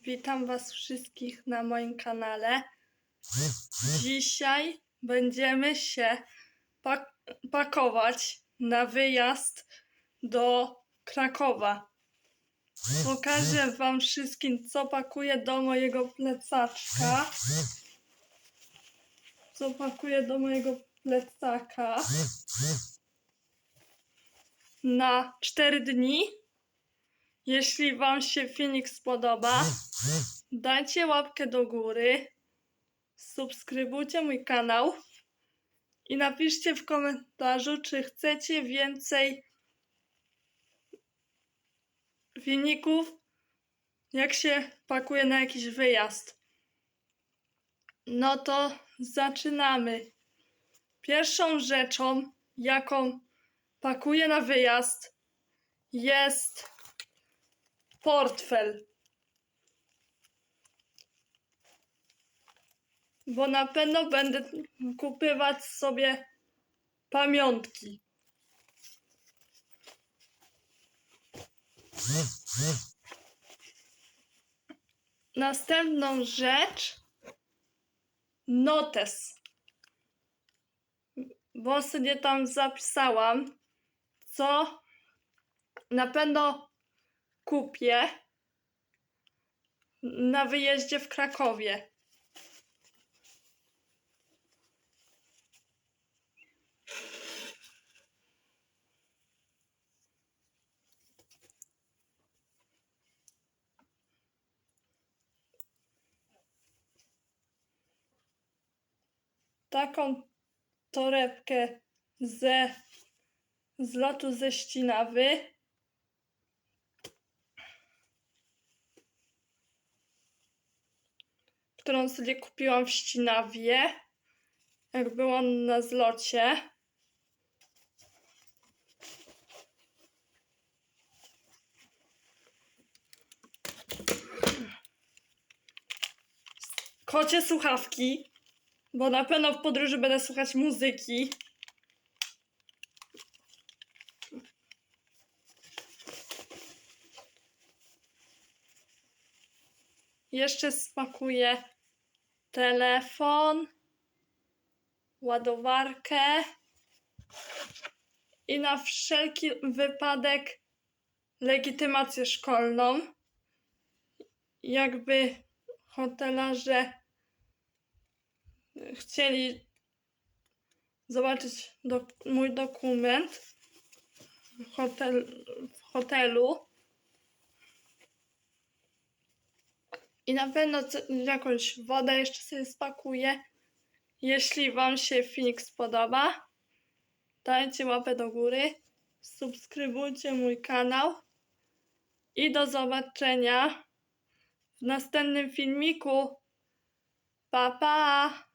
Witam Was wszystkich na moim kanale. Dzisiaj będziemy się pak- pakować na wyjazd do Krakowa. Pokażę Wam wszystkim, co pakuję do mojego plecaczka. Co pakuję do mojego plecaka na 4 dni. Jeśli Wam się filmik spodoba, dajcie łapkę do góry, subskrybujcie mój kanał i napiszcie w komentarzu, czy chcecie więcej filmików, jak się pakuje na jakiś wyjazd. No to zaczynamy. Pierwszą rzeczą, jaką pakuję na wyjazd, jest portfel. Bo na pewno będę kupywać sobie pamiątki. Następną rzecz notes. Bo sobie tam zapisałam, co na pewno kupię na wyjeździe w Krakowie. Taką torebkę ze z lotu ze Ścinawy. Którą sobie kupiłam w Ścinawie, jak byłam na zlocie. Kocie słuchawki, bo na pewno w podróży będę słuchać muzyki. Jeszcze spakuję telefon, ładowarkę i na wszelki wypadek legitymację szkolną. Jakby hotelarze chcieli zobaczyć do, mój dokument hotel, w hotelu. I na pewno jakąś wodę jeszcze sobie spakuję. Jeśli Wam się filmik spodoba, dajcie łapę do góry, subskrybujcie mój kanał i do zobaczenia w następnym filmiku. Pa, pa!